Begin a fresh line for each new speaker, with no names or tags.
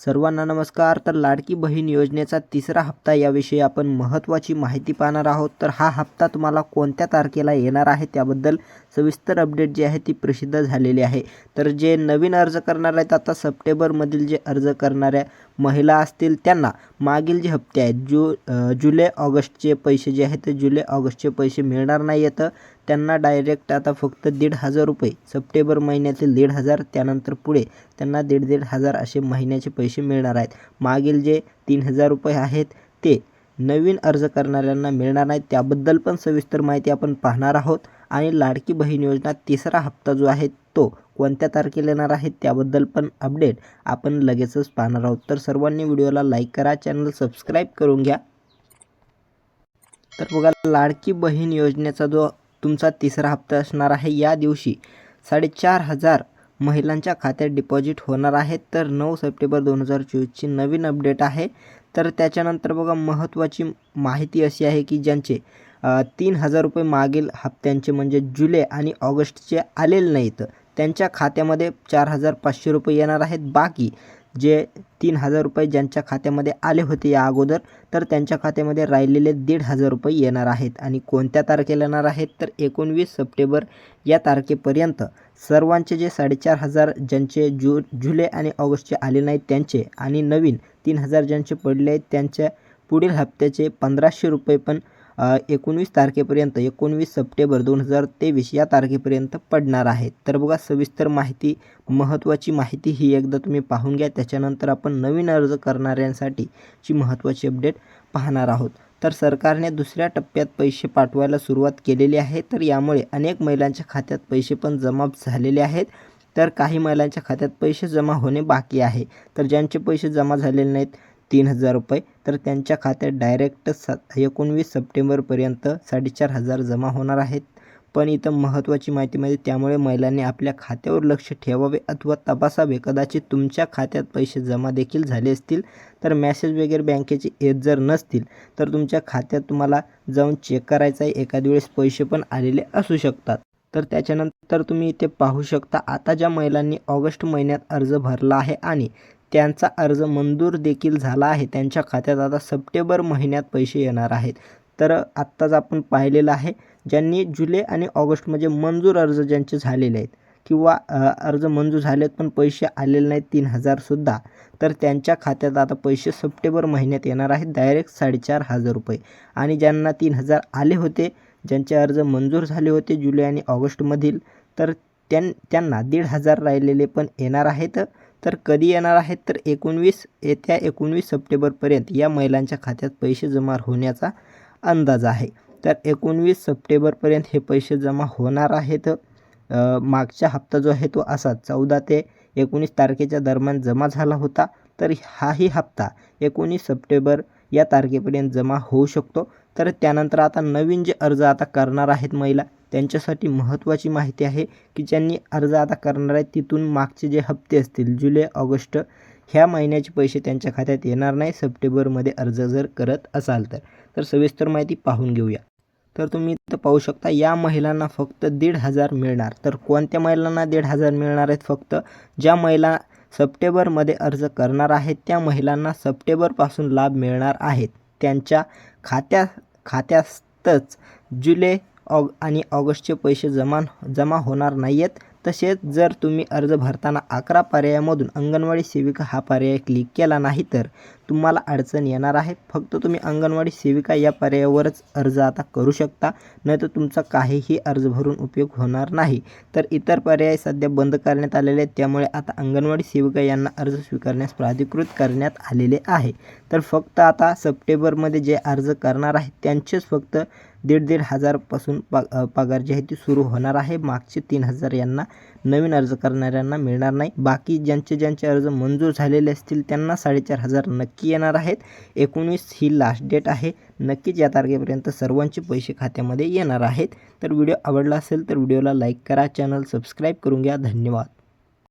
सर्वांना नमस्कार. तर लाडकी बहीण योजनेचा तिसरा हप्ता याविषयी आपण महत्त्वाची माहिती पाहणार आहोत. तर हा हप्ता तुम्हाला कोणत्या तारखेला येणार आहे त्याबद्दल सविस्तर अपडेट जी आहे ती प्रसिद्ध झालेली आहे. तर जे नवीन अर्ज करणार आहेत आता सप्टेंबरमधील जे अर्ज करणाऱ्या महिला असतील त्यांना मागील जे हप्ते आहेत जु जुलै ऑगस्टचे पैसे जे आहेत ते जुलै ऑगस्टचे पैसे मिळणार नाही आहेत. त्यांना डायरेक्ट आता फक्त दीड हजार रुपये सप्टेंबर महिन्यातील दीड हजार त्यानंतर पुढे त्यांना दीड दीड हजार असे महिन्याचे पैसे मिळणार आहेत. मागील जे तीन हजार रुपये आहेत ते नवीन अर्ज करणाऱ्यांना मिळणार नाहीत. त्याबद्दल पण सविस्तर माहिती आपण पाहणार आहोत. आणि लाडकी बहीण योजना तिसरा हप्ता जो आहे तो कोणत्या तारखेला येणार आहेत त्याबद्दल पण अपडेट आपण लगेचच पाहणार आहोत. तर सर्वांनी व्हिडिओला लाईक करा चॅनल सबस्क्राईब करून घ्या. तर बघा लाडकी बहीण योजनेचा जो तुमचा तिसरा हप्ता असणार आहे या दिवशी साडेचार हजार महिलांच्या खात्यात डिपॉझिट होणार आहेत तर नऊ सप्टेंबर दोन हजार चोवीसची नवीन अपडेट आहे. तर त्याच्यानंतर बघा महत्त्वाची माहिती अशी आहे की ज्यांचे तीन हजार रुपये मागील हप्त्यांचे म्हणजे जुलै आणि ऑगस्टचे आलेले नाहीत. त्यांच्या खात्यामध्ये चार हजार पाचशे रुपये येणार आहेत. बाकी जे तीन हजार रुपये ज्यांच्या खात्यामध्ये आले होते या अगोदर तर त्यांच्या खात्यामध्ये राहिलेले दीड हजार रुपये येणार आहेत. आणि कोणत्या तारखेला येणार आहेत? तर एकोणवीस सप्टेंबर या तारखेपर्यंत सर्वांचे जे साडेचार हजार ज्यांचे जु जुलै आणि ऑगस्टचे आले नाहीत त्यांचे आणि नवीन तीन हजार ज्यांचे पडले आहेत त्यांच्या पुढील हप्त्याचे पंधराशे रुपये पण एकोणवीस तारखेपर्यंत एकोणवीस सप्टेंबर दोन हजार तेवीस या तारखेपर्यंत पडणार आहेत तर बघा सविस्तर माहिती महत्त्वाची माहिती ही एकदा तुम्ही पाहून घ्या. त्याच्यानंतर आपण नवीन अर्ज करणाऱ्यांसाठी ची महत्त्वाची अपडेट पाहणार आहोत. तर सरकारने दुसऱ्या टप्प्यात पैसे पाठवायला सुरुवात केलेली आहे. तर यामुळे अनेक महिलांच्या खात्यात पैसे पण जमा झालेले आहेत. तर काही महिलांच्या खात्यात पैसे जमा होणे बाकी आहे. तर ज्यांचे पैसे जमा झालेले नाहीत तीन हजार रुपये. तर त्यांच्या खात्यात डायरेक्ट स एकोणवीस सप्टेंबरपर्यंत साडेचार हजार जमा होणार आहेत. पण इथं महत्त्वाची माहिती म्हणजे त्यामुळे महिलांनी आपल्या खात्यावर लक्ष ठेवावे अथवा तपासावे. कदाचित तुमच्या खात्यात पैसे जमा देखील झाले असतील तर मॅसेज वगैरे बँकेचे येत जर नसतील तर तुमच्या खात्यात तुम्हाला जाऊन चेक करायचं आहे. एखाद्या वेळेस पैसे पण आलेले असू शकतात. तर त्याच्यानंतर तुम्ही इथे पाहू शकता आता ज्या महिलांनी ऑगस्ट महिन्यात अर्ज भरला आहे आणि त्यांचा अर्ज मंजूर देखील झाला आहे. त्यांच्या खात्यात आता सप्टेंबर महिन्यात पैसे येणार आहेत. तर आत्ताच आपण पाहिलेलं आहे ज्यांनी जुलै आणि ऑगस्ट म्हणजे मंजूर अर्ज ज्यांचे झालेले आहेत किंवा अर्ज मंजूर झालेत पण पैसे आलेले नाहीत तीन हजारसुद्धा तर त्यांच्या खात्यात आता पैसे सप्टेंबर महिन्यात येणार आहेत डायरेक्ट साडेचार हजार रुपये. आणि ज्यांना तीन हजार आले होते ज्यांचे अर्ज मंजूर झाले होते जुलै आणि ऑगस्टमधील तर त्यां त्यांना दीड हजार राहिलेले पण येणार आहेत. तर कधी येणार आहेत? तर एकोणवीस येत्या एकोणवीस सप्टेंबरपर्यंत या महिलांच्या खात्यात पैसे जमा होण्याचा अंदाज आहे. तर एकोणवीस सप्टेंबरपर्यंत हे पैसे जमा होणार आहेत. मागचा हप्ता जो आहे तो असा चौदा ते एकोणीस तारखेच्या दरम्यान जमा झाला होता. तर हाही हप्ता एकोणीस सप्टेंबर या तारखेपर्यंत जमा होऊ शकतो. तर त्यानंतर आता नवीन जे अर्ज आता करणार आहेत महिला त्यांच्यासाठी महत्त्वाची माहिती आहे की ज्यांनी अर्ज आता करणार आहे तिथून मागचे जे हप्ते असतील जुलै ऑगस्ट ह्या महिन्याचे पैसे त्यांच्या खात्यात येणार नाही. सप्टेंबरमध्ये अर्ज जर करत असाल तर. तर सविस्तर माहिती पाहून घेऊया. तर तुम्ही इथं पाहू शकता या महिलांना फक्त दीड हजार मिळणार. तर कोणत्या महिलांना दीड हजार मिळणार आहेत फक्त? ज्या महिला सप्टेंबरमध्ये अर्ज करणार आहेत त्या महिलांना सप्टेंबरपासून लाभ मिळणार आहेत. त्यांच्या खात्या खात्यातच जुलै ऑग आणि ऑगस्टचे पैसे जमा जमा होणार नाही आहेत तसेच जर तुम्ही अर्ज भरताना अकरा पर्यायामधून अंगणवाडी सेविका हा पर्याय क्लिक केला नाही तर तुम्हाला अडचण येणार आहे. फक्त तुम्ही अंगणवाडी सेविका या पर्यायावरच अर्ज आता करू शकता नाहीतर तुमचा काहीही अर्ज भरून उपयोग होणार नाही. तर इतर पर्याय सध्या बंद करण्यात आलेले आहेत. त्यामुळे आता अंगणवाडी सेविका यांना अर्ज स्वीकारण्यास प्राधिकृत करण्यात आलेले आहे. तर फक्त आता सप्टेंबरमध्ये जे अर्ज करणार आहेत त्यांचेच फक्त दीड दीड हजारपासून पा पगार जी आहे ती सुरू होणार आहे. मागचे तीन हजार यांना नवीन अर्ज करणाऱ्यांना मिळणार नाही. बाकी ज्यांचे ज्यांचे अर्ज मंजूर झालेले असतील त्यांना साडेचार हजार नक्की येणार आहेत. एकोणीस ही लास्ट डेट आहे. नक्कीच या तारखेपर्यंत सर्वांचे पैसे खात्यामध्ये येणार आहेत. तर व्हिडिओ आवडला असेल तर व्हिडिओला लाईक करा. चॅनल सबस्क्राईब करून घ्या. धन्यवाद.